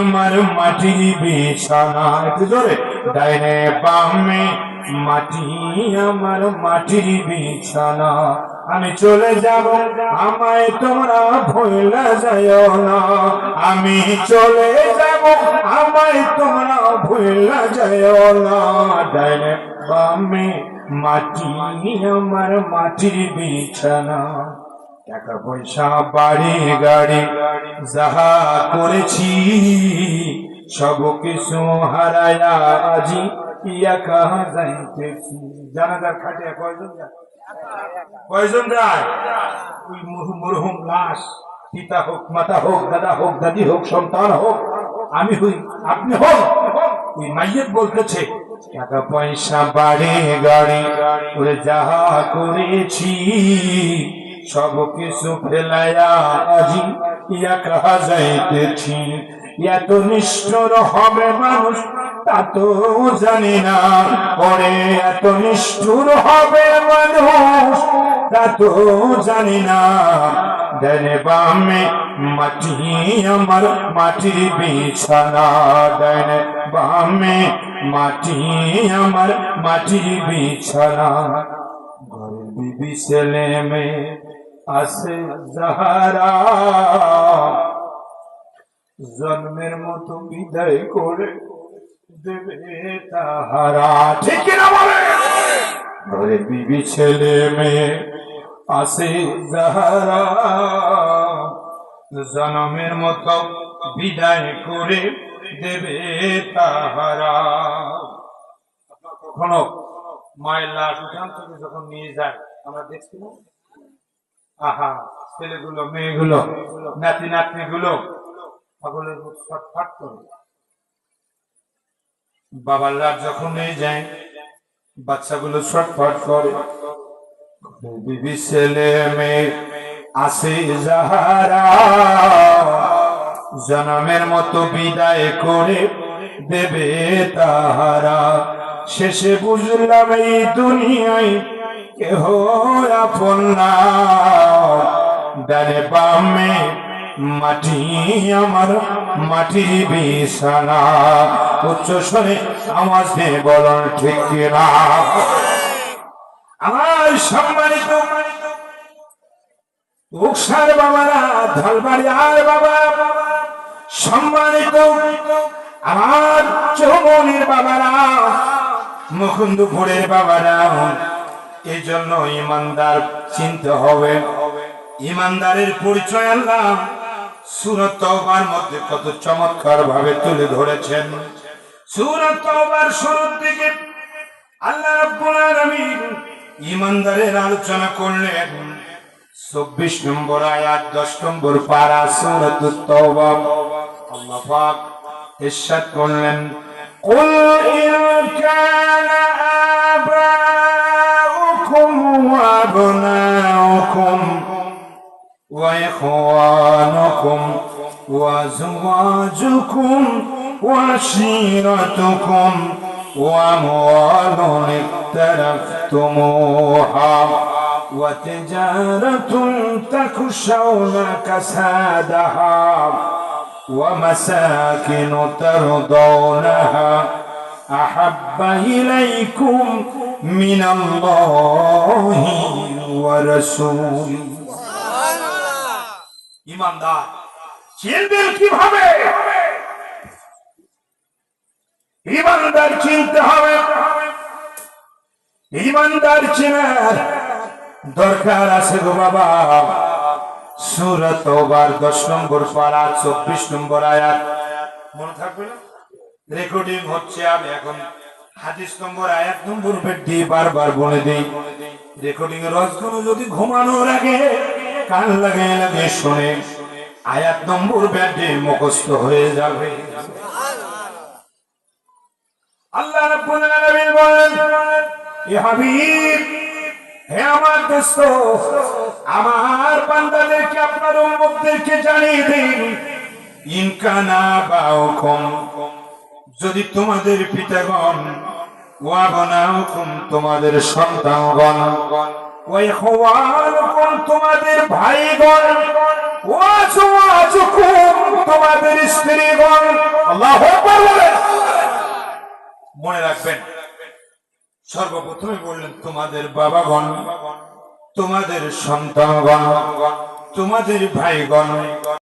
আমার মাটি বিছানা, একটু ডাইনে বামে মাটি, আমার মাটির বিছানা। আমি চলে যাব, আমায় তোমরা ভুলে যাও না। আমি চলে যাব, আমায় তোমরা ভুলে যাও না। ডাইনে বামে মাটি, আমার মাটির বিছানা। টাকা পয়সা, বাড়ি, গাড়ি, যাহা করেছি, সব কিছু হারায়া আজি ইয়াকা যাইতেছি। জানাজার খাটিয়া কয়জন যায়? কয়জন যায়? ওই মুরহুম লাশ, পিতা হোক, মাতা হোক, দাদা হোক, দাদি হোক, সন্তান হোক, আমি হই, আপনি হোক ওই মাইয়ের বলতেছে, টাকা পয়সা, বাড়ি, গাড়ি, ওরে যাহা করেছি সব কিছু যাইতেছি এত নিষ্ঠুর হবে মানুষ, তা তো জানি না। পরে এত নিষ্ঠুর হবে মানুষ, তা তো জানি না। ডানে বামে মাটি, আমার মাটির বিছানা। ডানে বামে মাটি, আমার মাটির বিছানা। ঘরের বিবি ছেলে মেয়ে আছে যাহারা। জন্মের মতো বিদায় করে দেবে তাহারা। ঠিক ঘরে বিবি, ছেলে, মেয়ে আছে যাহারা। জন্মের মতো বিদায় করে দেবে তাহারা। কখনো মায়ের লাশ উঠান থেকে যখন নিয়ে যায়, আমরা দেখছি আহা, ছেলেগুলো, মেয়েগুলো, নাতি সকলের করে। বাবার যখন যায়, বাচ্চাগুলো করে। বিবি ছেলে মেয়ে আসে যাহারা, জনমের মতো বিদায় করে দেবে তাহারা। শেষে বুঝলাম এই দুনিয়ায় কেহ আপন না বামে মাটি আমার মাটির বিছানা উচ্চ স্বরে বলন ঠিক কিনা আমার সম্মানিত উকসার বাবারা ধলবাড়ি আর বাবা সম্মানিত আমার চৌমনির বাবারা মুকুন্দপুরের বাবারা এই জন্য ইমানদার চিনতে হবে ইমানদারের পরিচয় আল্লাহ সুরত তওবার মধ্যে কত চমৎকার ভাবে তুলে ধরেছেন সুরত তওবার শুরুর দিকে আল্লাহ রাব্বুল আলামিন ইমানদারের আলোচনা করলেন চব্বিশ নম্বর আয়াত দশ নম্বর পারা সুরত তওবা আল্লাহ পাক ইরশাদ করলেন قل إن كان وأبناؤكم وإخوانكم وأزواجكم وعشيرتكم وأموال اقترفتموها وتجارة تخشون كسادها ومساكن ترضونها أحب إليكم من الله ورسوله ইমানদার চিনবেন কিভাবে ইমানদার চিনতে হবে ইমানদার চেনার দরকার আছে গো বাবা সুরত ওবার দশ নম্বর পারা চব্বিশ নম্বর আয়াত মনে থাকবে না রেকর্ডিং হচ্ছে আমি এখন হাদিস নম্বর আয়াত নম্বর দিয়ে বারবার বলে দিই। রেকর্ডিং এর রসগুলো যদি ঘুমানোর আগে কান লাগে লাগে শোনে। আয়াত নম্বর ব্যাডে মুখস্থ হয়ে যাবে। আল্লাহ রাব্বুল আলামিন বলেন, এ হাবিব, হে আমার দোস্ত, আমার বান্দাদেরকে, আপনার উম্মতদেরকে জানিয়ে দিন ইনকানা বাউকুম যদি তোমাদের পিতাগণ ওয়া তোমাদের সন্তানগণ ইখওয়ানুকুম তোমাদের ভাইগণ ওয়া তোমাদের স্ত্রীগণ। আল্লাহ বলেন। মনে রাখবেন, সর্বপ্রথমে বললেন তোমাদের বাবাগণ, তোমাদের সন্তানগণ, তোমাদের ভাইগণ।